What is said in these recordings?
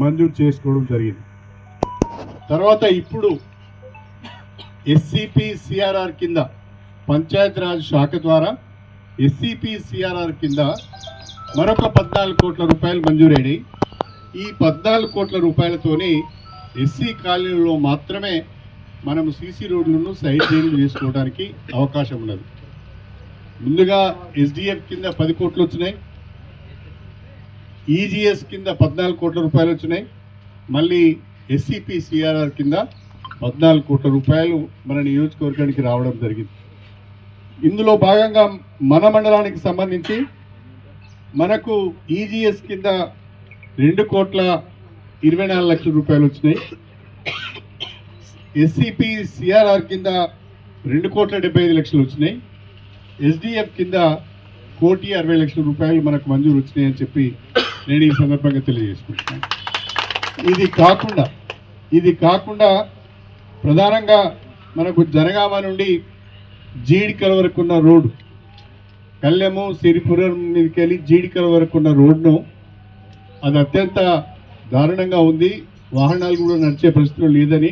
మంజూరు చేసుకోవడం జరిగింది. తర్వాత ఇప్పుడు ఎస్సిపి సిఆర్ఆర్ కింద పంచాయతీరాజ్ శాఖ ద్వారా ఎస్సిపి సిఆర్ఆర్ కింద మరొక పద్నాలుగు కోట్ల రూపాయలు మంజూరైనాయి. ఈ పద్నాలుగు కోట్ల రూపాయలతోని ఎస్సీ కాలనీలో మాత్రమే మనం సీసీ రోడ్లను సైడ్ డ్రైన్లు చేసుకోవడానికి అవకాశం ఉన్నది. ముందుగా ఎస్డిఎఫ్ కింద పది కోట్లు వచ్చినాయి. ఈజీఎస్ కింద పద్నాలుగు కోట్ల రూపాయలు వచ్చినాయి. మళ్ళీ ఎస్సిపి సిఆర్ఆర్ కింద పద్నాలుగు కోట్ల రూపాయలు మన నియోజకవర్గానికి రావడం జరిగింది. ఇందులో భాగంగా మన మండలానికి సంబంధించి మనకు ఈజీఎస్ కింద రెండు కోట్ల ఇరవై నాలుగు లక్షల రూపాయలు వచ్చినాయి. ఎస్సిపి సిఆర్ఆర్ కింద రెండు కోట్ల డెబ్బై ఐదు లక్షలు వచ్చినాయి. ఎస్డిఎఫ్ కింద కోటి అరవై లక్షల రూపాయలు మనకు మంజూరు వచ్చినాయని చెప్పి నేను ఈ సందర్భంగా తెలియజేసుకుంటున్నాను ఇది కాకుండా ఇది కాకుండా ప్రధానంగా మనకు జనగామ నుండి జీడికల వరకు ఉన్న రోడ్డు కళ్ళెము సిరిపురం మీదకి వెళ్ళి జీడికల వరకు ఉన్న రోడ్ను అది అత్యంత దారుణంగా ఉంది. వాహనాలు కూడా నడిచే పరిస్థితులు లేదని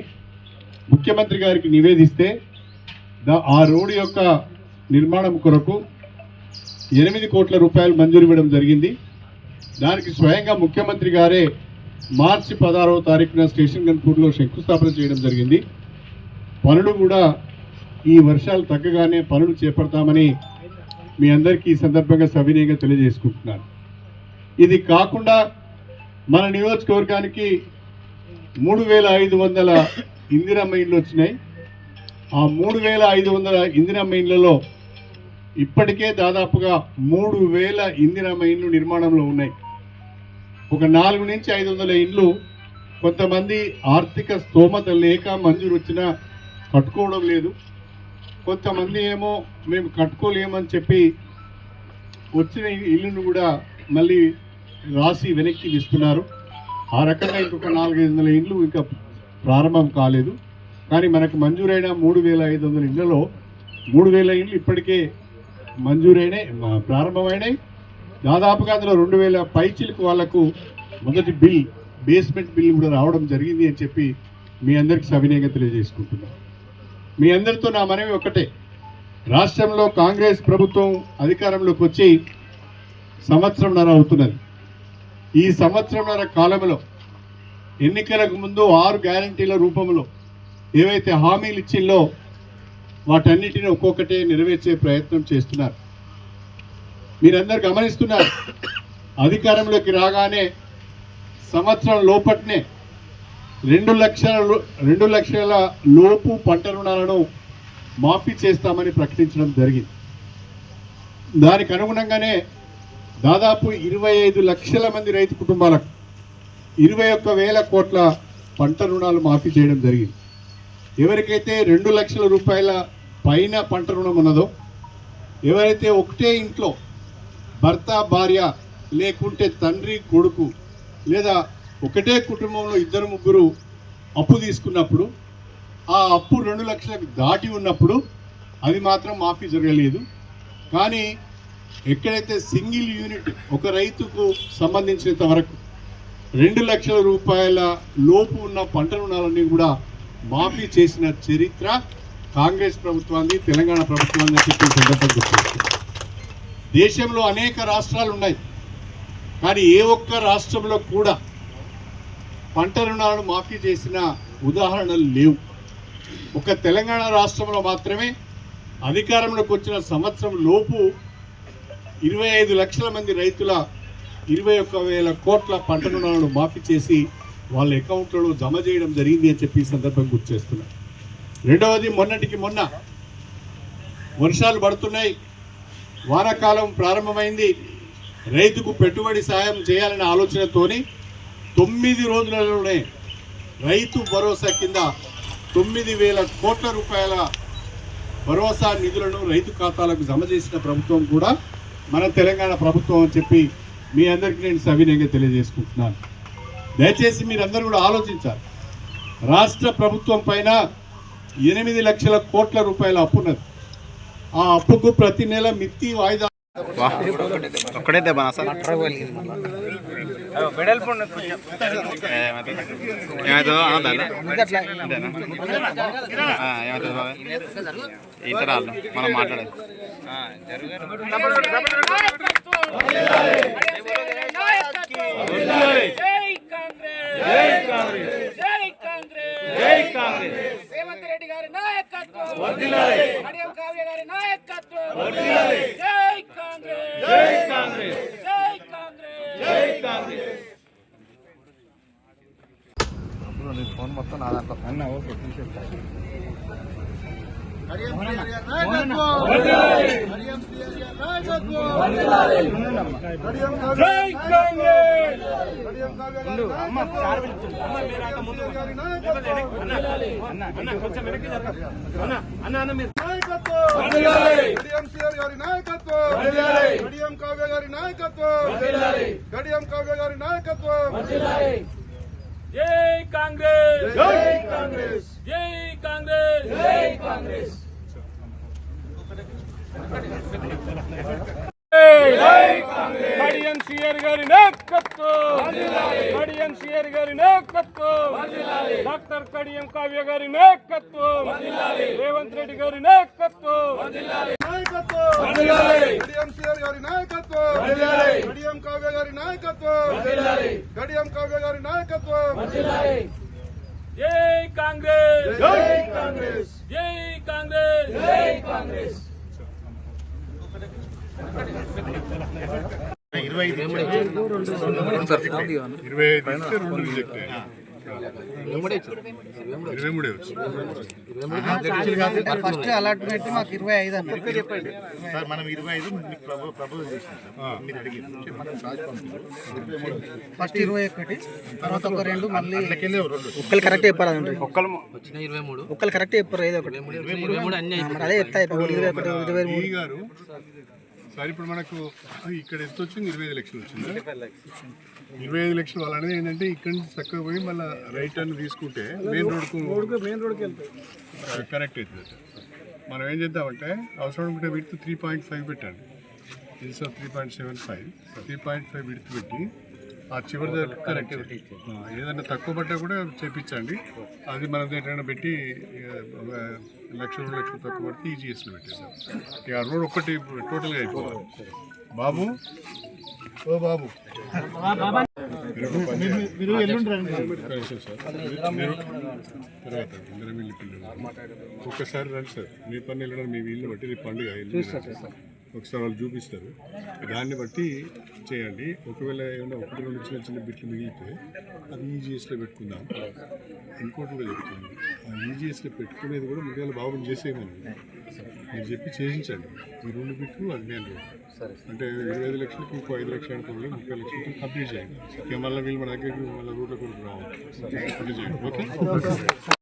ముఖ్యమంత్రి గారికి నివేదిస్తే ఆ రోడ్డు యొక్క నిర్మాణం కొరకు ఎనిమిది కోట్ల రూపాయలు మంజూరు ఇవ్వడం జరిగింది. దానికి స్వయంగా ముఖ్యమంత్రి గారే మార్చి పదహారవ తారీఖున స్టేషన్ గన్పూర్లో శంకుస్థాపన చేయడం జరిగింది. పనులు కూడా ఈ వర్షాలు తగ్గగానే పనులు చేపడతామని మీ అందరికీ ఈ సందర్భంగా సవినయంగా తెలియజేసుకుంటున్నాను. ఇది కాకుండా మన నియోజకవర్గానికి మూడు వేల ఐదు వందల ఇందిరమ్మ ఇండ్లు వచ్చినాయి. ఆ మూడు వేల ఐదు వందల ఇందిరమ్మ ఇండ్లలో ఇప్పటికే దాదాపుగా మూడు వేల ఇందిరమ్మ ఇండ్లు నిర్మాణంలో ఉన్నాయి. ఒక నాలుగు నుంచి ఐదు వందల ఇండ్లు కొంతమంది ఆర్థిక స్తోమత లేక మంజూరు వచ్చినా కట్టుకోవడం లేదు. కొంతమంది ఏమో మేము కట్టుకోలేమని చెప్పి వచ్చిన ఇల్లును కూడా మళ్ళీ రాసి వెనక్కి ఇస్తున్నారు ఆ రకంగా ఇంకొక నాలుగైదు వందల ఇండ్లు ఇంకా ప్రారంభం కాలేదు. కానీ మనకు మంజూరైన మూడు వేల ఐదు వందల ఇండ్లలో మూడు వేల ఇండ్లు ఇప్పటికే మంజూరైనాయి ప్రారంభమైనాయి దాదాపుగా అందులో రెండు వేల పైచిలకు వాళ్ళకు మొదటి బిల్ బేస్మెంట్ బిల్ కూడా రావడం జరిగింది అని చెప్పి మీ అందరికి సవినయంగా తెలియజేసుకుంటున్నాను. మీ అందరితో నా మనవి ఒకటే రాష్ట్రంలో కాంగ్రెస్ ప్రభుత్వం అధికారంలోకి వచ్చి సంవత్సరంన్నర అవుతున్నది. ఈ సంవత్సరంన్నర కాలంలో ఎన్నికలకు ముందు ఆరు గ్యారంటీల రూపంలో ఏవైతే హామీలు ఇచ్చిందో వాటన్నిటిని ఒక్కొక్కటే నెరవేర్చే ప్రయత్నం చేస్తున్నారు. మీరందరు గమనిస్తున్నారు. అధికారంలోకి రాగానే సంవత్సరం లోపట్నే రెండు లక్షల రెండు లక్షల లోపు పంట రుణాలను మాఫీ చేస్తామని ప్రకటించడం జరిగింది. దానికి అనుగుణంగానే దాదాపు ఇరవై ఐదు లక్షల మంది రైతు కుటుంబాలకు ఇరవై ఒక్క వేల కోట్ల పంట రుణాలు మాఫీ చేయడం జరిగింది. ఎవరికైతే రెండు లక్షల రూపాయల పైన పంట రుణం ఉన్నదో ఎవరైతే ఒకటే ఇంట్లో భర్త భార్య లేకుంటే తండ్రి కొడుకు లేదా ఒకటే కుటుంబంలో ఇద్దరు ముగ్గురు అప్పు తీసుకున్నప్పుడు ఆ అప్పు రెండు లక్షలకు దాటి ఉన్నప్పుడు అది మాత్రం మాఫీ జరగలేదు. కానీ ఎక్కడైతే సింగిల్ యూనిట్ ఒక రైతుకు సంబంధించినంత వరకు రెండు లక్షల రూపాయల లోపు ఉన్న పంట రుణాలన్నీ కూడా మాఫీ చేసిన చరిత్ర కాంగ్రెస్ ప్రభుత్వాన్ని తెలంగాణ ప్రభుత్వాన్ని అని చెప్పి సందర్భంగా దేశంలో అనేక రాష్ట్రాలు ఉన్నాయి కానీ ఏ ఒక్క రాష్ట్రంలో కూడా పంట రుణాలను మాఫీ చేసిన ఉదాహరణలు లేవు. ఒక తెలంగాణ రాష్ట్రంలో మాత్రమే అధికారంలోకి వచ్చిన సంవత్సరం లోపు ఇరవై ఐదు లక్షల మంది రైతుల ఇరవై ఒక్క వేల కోట్ల పంట రుణాలను మాఫీ చేసి వాళ్ళ అకౌంట్లలో జమ చేయడం జరిగింది అని చెప్పి ఈ సందర్భం గుర్తు చేస్తున్నారు రెండవది మొన్నటికి మొన్న వర్షాలు పడుతున్నాయి. వానాకాలం ప్రారంభమైంది. రైతుకు పెట్టుబడి సాయం చేయాలనే ఆలోచనతోని తొమ్మిది రోజులలోనే రైతు భరోసా కింద తొమ్మిది వేల కోట్ల రూపాయల భరోసా నిధులను రైతు ఖాతాలకు జమ చేసిన ప్రభుత్వం కూడా మన తెలంగాణ ప్రభుత్వం అని చెప్పి మీ అందరికీ నేను సవినయంగా తెలియజేసుకుంటున్నాను. దయచేసి మీరందరూ కూడా ఆలోచించాలి. రాష్ట్ర ప్రభుత్వం పైన ఎనిమిది లక్షల కోట్ల రూపాయల అప్పున్నది. ఆ అప్పుకు ప్రతి నెల మిత్తి వాయిదా. ఒక్కడే దెబ్బనా సార్. ఏమవుతుందో అనొద్దా ఏమవుతుంది బాబాయ్? ఇతరాలు మనం మాట్లాడేది. జై కాంగ్రెస్ జై కాంగ్రెస్. జై కాంగ్రెస్. జై కాంగ్రెస్. రేవంత్ రెడ్డి గారి నాయకత్వం. వర్ధిల్లాలి మడియం కావ్య గారి నాయకత్వం. వర్ధిల్లాలి జై కాంగ్రెస్. జై కాంగ్రెస్. జై కాంగ్రెస్. జై కాంగ్రెస్. ఫోన్ మొత్తం నా దాంట్లో. ఓకే గారి నాయకత్వం. గడియం కావ్య గారి నాయకత్వం గడియం కావ్య గారి నాయకత్వం జై కాంగ్రెస్! జై కాంగ్రెస్! జై కాంగ్రెస్! జై కాంగ్రెస్! కడియం గారి నాయకత్వం కడియం సిఆర్ గారి నాయకత్వం డాక్టర్ కడియం కావ్య గారి నాయకత్వం రేవంత్ రెడ్డి గారి నాయకత్వం నాయకత్వం. గడియం సిఆర్ గారి నాయకత్వం. గడియం కావ్య గారి నాయకత్వం. గడియం కావ్య గారి నాయకత్వం. జై కాంగ్రెస్. జై కాంగ్రెస్. జై కాంగ్రెస్. జై కాంగ్రెస్. ఇరవై ఐదు రెండు రిజెక్ట్ ఇరవై మూడే ఫస్ట్ అలాట్మెంట్ మాకు ఇరవై ఐదు అన్న సార్ మనం ఇరవై ఐదు మీకు ప్రపో- ప్రపోజ్ చేసినాం సార్. మీరు అడిగారు మనం రాజు పంపించారు ఫస్ట్ ఇరవై ఒకటి తర్వాత ఒక రెండు మళ్ళీ ఒక్కరు కరెక్ట్ చెప్పారు అదండి ఒక్కరు కరెక్ట్ చెప్పారు. ఏదో ఒకటి అదే చెప్తా ఇరవై ఒకటి ఇరవై మూడు. సార్ ఇప్పుడు మనకు ఇక్కడ ఎంత వచ్చింది? ఇరవై ఐదు లక్షలు వచ్చింది? ఇరవై ఐదు లక్షలు. వాళ్ళు అనేది ఏంటంటే ఇక్కడ నుంచి చక్కగా పోయి మళ్ళీ రైట్ టర్న్ తీసుకుంటే మెయిన్ రోడ్కు మెయిన్ రోడ్కి వెళ్తాయి. కరెక్ట్ అవుతుంది. మనం ఏం చేద్దామంటే అవసరం ఉంటే విడ్త్ త్రీ పాయింట్ ఫైవ్ పెట్టండి. ఇన్సా three point seven five. Three point five width పెట్టి ఆ చివరి దగ్గర కరెక్ట్ ఆ, ఏదైనా తక్కువ పడ్డా కూడా చేపించండి. అది మనం ఎక్కడైనా పెట్టి లక్ష రెండు లక్షలు తక్కువ పడితే ఈజీఎస్లో పెట్టేసాం ఇక ఆ రోడ్ ఒక్కటి టోటల్గా అయిపోవాలి. బాబు? ఓ బాబు. మీరు ఎల్లుండి మీరు తర్వాత ఇందిరా మిల్లి పిల్లలు. ఒక్కసారి రండి సార్. మీ పని వెళ్ళడం మీ వీళ్ళు బట్టి రేపు పండుగ. ఒకసారి వాళ్ళు చూపిస్తారు. దాన్ని బట్టి చేయండి. ఒకవేళ ఏమైనా ఒకటి రెండు చిన్న చిన్న బిట్లు మిగిలితే అది ఈజీఎస్లో పెట్టుకుందాం. ఇంకోటి కూడా చెప్తుంది ఆ ఈజీఎస్లో పెట్టుకునేది కూడా మిగతా బాబుని చేసేయమని. మీరు చెప్పి చేయించండి. ఈ రెండు బిట్లు అది నేను అంటే ఇరవై ఐదు లక్షలకి ఇంకో ఐదు లక్షలు అనుకోండి ముప్పై లక్షలకి కంప్లీట్ చేయండి. మళ్ళీ వీళ్ళు మన దగ్గరికి మళ్ళీ రూట్లో కూడా రావాలి. కంప్లీట్ చేయండి. ఓకే.